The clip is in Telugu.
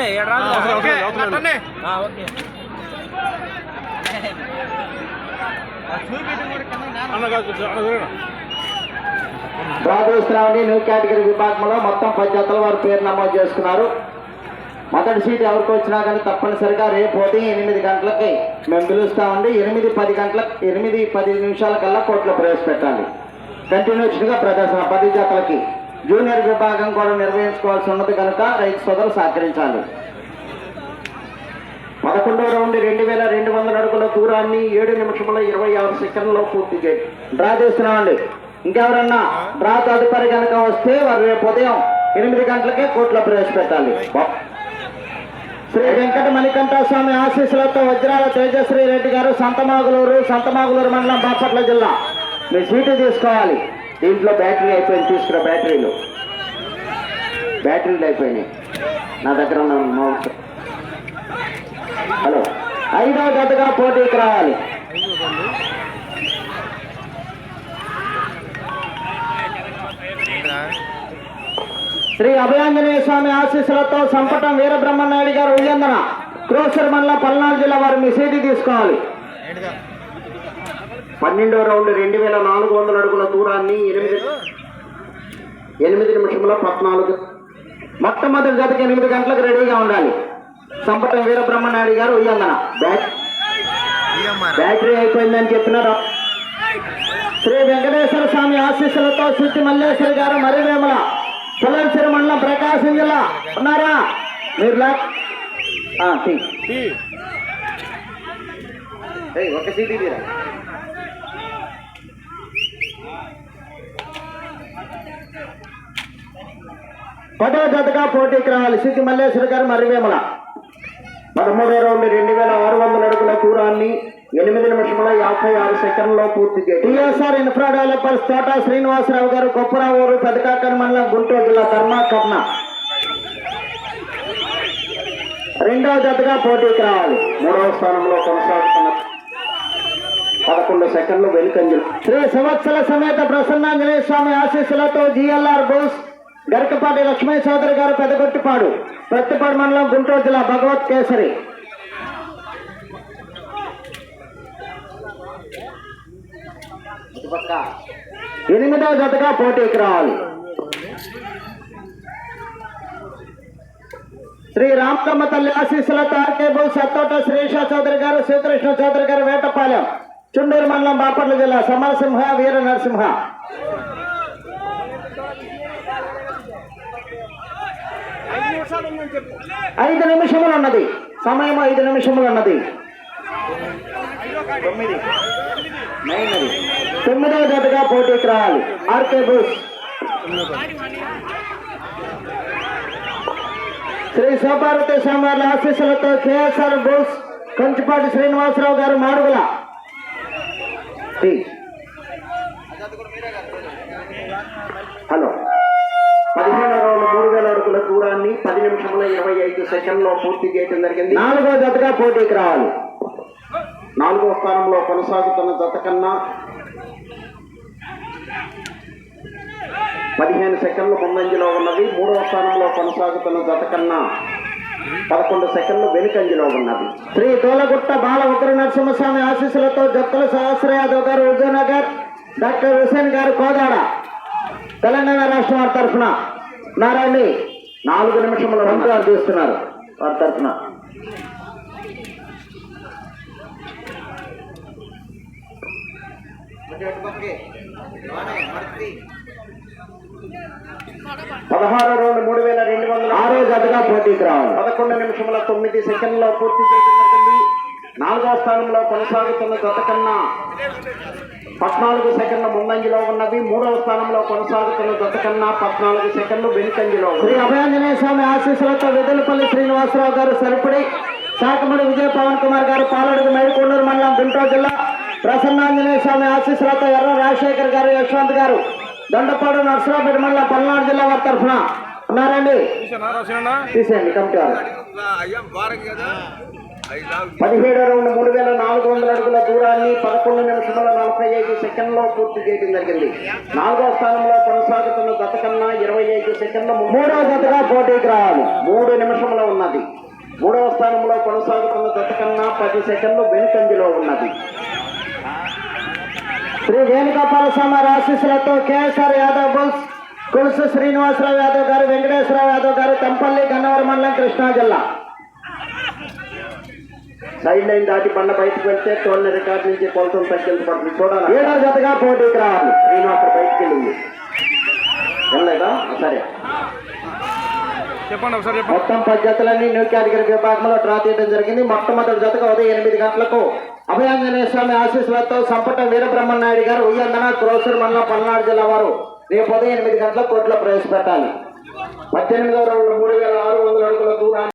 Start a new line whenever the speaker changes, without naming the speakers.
ఉండండి ఏడు రాదు
ఓకే,
ఓకే
అట్లనే.
ఆ, ఓకే.
అన్న కాదు అన్న చూడండి.
ద్వాదశరావుని న్యూ కేటగిరీ విభాగంలో మొత్తం పది జతల వారు పేరు నమోదు చేసుకున్నారు. మొదటి సీట్ ఎవరికి వచ్చినా కానీ తప్పనిసరిగా రేపు ఉదయం ఎనిమిది గంటలకి మేము పిలుస్తామండి. ఎనిమిది పది గంటలకు ఎనిమిది పది నిమిషాల కల్లా కోర్టులో ప్రవేశపెట్టాలి. కంటిన్యూషన్గా ప్రదర్శన పది జతలకి. జూనియర్ విభాగం కూడా నిర్వహించుకోవాల్సి ఉన్నది కనుక రైతు సోదరులు సహకరించాలి. పదకొండవ రౌండ్ రెండు వేల రెండు వందల అడుగుల దూరాన్ని ఏడు నిమిషముల ఇరవై ఆరు సెకండ్లో పూర్తి చేయండి డ్రా చేస్తున్నామండి. ఇంకెవరన్నా డ్రా తదుపరి కనుక వస్తే వారు రేపు ఉదయం ఎనిమిది గంటలకే కోర్టులో ప్రవేశపెట్టాలి. శ్రీ వెంకట మణికంఠస్వామి ఆశీస్సులతో వజ్రాల తేజశ్రీ రెడ్డి గారు సంతమాగులూరు సంతమాగులూరు మండలం బాపట్ల జిల్లా. మీ సీటు తీసుకోవాలి. దీంట్లో బ్యాటరీ అయిపోయింది తీసుకురా బ్యాటరీలు. బ్యాటరీలు అయిపోయినాయి. నా దగ్గర ఉన్న మౌత్ హలో. ఐదవ జతగా పోటీకి రావాలి. శ్రీ అభయాంజనేయ స్వామి ఆశీస్సులతో సంపటం వీరబ్రహ్మనాయుడు గారు ఉయ్యందన. క్రోసర్ మండలం పల్నాడు జిల్లా వారు మీ సీటు తీసుకోవాలి. పన్నెండో రౌండ్ రెండు వేల నాలుగు వందల అడుగుల దూరాన్ని ఎనిమిది ఎనిమిది నిమిషంలో పద్నాలుగు. మొట్టమొదటి జతకి ఎనిమిది గంటలకు రెడీగా ఉండాలి. సంపటం వీరబ్రహ్మనాయుడు గారు ఉయ్యందన బ్యాట్. బ్యాటరీ అయిపోయిందని చెప్పినారు శ్రీ వెంకటేశ్వర స్వామి ఆశీస్సులతో సిద్ధి మల్లేశ్వరి గారు మరివేముల పులంసిరి మండలం ప్రకాశం జిల్లా. ఉన్నారా? మీరు ఒక సీటీ తీరా? పదో జతగా పోటీకి రావాలి సిద్ధి మల్లేశ్వర గారు మరివేముల పదమూడో రౌండ్ రెండు వేల ఆరు వందల అడుగుల దూరాన్ని ఎనిమిది నిమిషముల యాభై ఆరు సెకండ్లో పూర్తి చేయండి టీఎస్ఆర్ ఇన్ఫ్రా డెవలపర్స్ తోట శ్రీనివాసరావు గారు కొప్పరావూరు పెదకాకర్ మండలం గుంటూరు జిల్లా ధర్మాకర్ణ రెండవ జతగా పోటీకి రావాలి మూడవ స్థానంలో కొనసాగుతున్నారు పదకొండు సెకండ్లు వెనుకంజలు. శ్రీ సంవత్సర సమేత ప్రసన్నాంజనేయ స్వామి ఆశీస్సులతో జిఎల్ఆర్ బోస్ గరికపాటి లక్ష్మీ చౌదరి గారు పెదగొట్టిపాడు ప్రత్తిపాడు మండలం గుంటూరు జిల్లా భగవత్ కేసరి. ఎనిమిదవ జతగా పోటీకి రావాలి. శ్రీ రామకమ్మ తల్లి ఆశీస్సులతో ఆర్కే బోస్ సత్తోట శ్రీషా చౌదరి గారు శ్రీకృష్ణ చౌదరి గారు వేటపాలెం. చుండూరు మండలం బాపట్ల జిల్లా సమరసింహ వీర నరసింహ ఐదు నిమిషములు ఉన్నది సమయం ఐదు నిమిషములు ఉన్నది తొమ్మిది తొమ్మిదవ జతగా పోటీకి రావాలి. ఆర్కే బోస్. శ్రీ సోపార్వతి స్వామి ఆశీస్సులతో కేఎస్ఆర్ బోస్ కంచిపాటి శ్రీనివాసరావు గారు మాడుగుల. హలో పదిహేను రౌండ్ మూడు వేల అడుగుల దూరాన్ని పది నిమిషముల ఇరవై ఐదు సెకండ్లో పూర్తి చేయడం జరిగింది. నాలుగో జతగా పోటీకి రావాలి. నాలుగో స్థానంలో కొనసాగుతున్న జత కన్నా పదిహేను సెకండ్లు ముందంజలో ఉన్నది. మూడవ స్థానంలో కొనసాగుతున్న జత కన్నా పదకొండు సెకండ్లు వెనుకంజలో ఉన్నది. శ్రీ తోలగుట్ట బాల ఉగ్ర నరసింహస్వామి ఆశీస్సులతో జక్కల సహస్ర యాదవ్ గారు విజయనగర్ డాక్టర్ హుసేన్ గారు కోదాడ తెలంగాణ రాష్ట్రం వారి తరఫున నారాయణి నాలుగు నిమిషముల వంతు అందిస్తున్నారు వారి తరఫున. పదహారు రౌండ్ మూడు వేల రెండు వందల ఆరో. జతగా పోటీకి రావాలి. పదకొండు నిమిషముల తొమ్మిది సెకండ్లో పూర్తి జరిగింది నాలుగో స్థానంలో కొనసాగుతున్న జత కన్నా పద్నాలుగు సెకండ్ల ముందంజలో ఉన్నది మూడవ స్థానంలో కొనసాగుతున్న జత కన్నా పద్నాలుగు సెకండ్లు వెనుకంజలో శ్రీ అభయాంజనేయ స్వామి ఆశీస్సులతో వెదలపల్లి శ్రీనివాసరావు గారు సరిపడి శాఖమడి విజయ పవన్ కుమార్ గారు పాలడుగు మేడికొండూరు మండలం గుంటూరు జిల్లా ప్రసన్నాంజనేయ స్వామి ఆశీస్సులతో ఎర్ర రాజశేఖర్ గారు యశ్వంత్ గారు దొండపాడు నర్సరాపేట మండలం పల్నాడు జిల్లా వారి తరఫున ఉన్నారండి. తీసేయండి కమిటీ పదిహేడు రౌండ్ మూడు వేల నాలుగు వందల అడుగుల దూరాన్ని పదకొండు నిమిషముల నలభై ఐదు సెకండ్లో పూర్తి చేయడం జరిగింది. నాలుగో స్థానంలో కొనసాగుతున్న గత కన్నా ఇరవై ఐదు సెకండ్ల మూడో జతగా పోటీకి రావాలి మూడు నిమిషంలో ఉన్నది. మూడవ స్థానంలో కొనసాగుతున్న గత కన్నా పది సెకండ్లు వెనుకంజలో ఉన్నది. శ్రీ వేణుగోపాల స్వామి ఆశీస్సులతో కేఎస్ఆర్ యాదవ్ బుల్స్ కులుసు శ్రీనివాసరావు యాదవ్ గారు వెంకటేశ్వరరావు యాదవ్ గారు తంపల్లి గన్నవరం మండలం కృష్ణా జిల్లా. సైడ్ లైన్ దాటి బండ బయటకు వెళ్తే టోల్ రికార్డ్ నుంచి కొలతం తగ్గించబడుతుంది చూడాలి? ఏడో జతగా పోటీకి రావాలి శ్రీనివాస బయటికి వెళ్ళింది. వెళ్ళలేదా? సరే.
చెప్పండి ఒకసారి చెప్పండి.
మొత్తం పది జతలన్నీ న్యూ కేటగిరీ విభాగంలో డ్రా తీయడం జరిగింది. మొట్టమొదటి జతగా ఉదయం ఎనిమిది గంటలకు అభయాంజనేయ స్వామి ఆశీస్సులతో సంపట వీరబ్రహ్మనాయుడు గారు ఉయ్యందన క్రోసూరు మండలం పల్నాడు జిల్లా వారు రేపు ఉదయం ఎనిమిది గంటల కోర్టులో ప్రవేశపెట్టాలి. పద్దెనిమిదవ రెండు మూడు వేల ఆరు వందల అడుగుల దూరాన్ని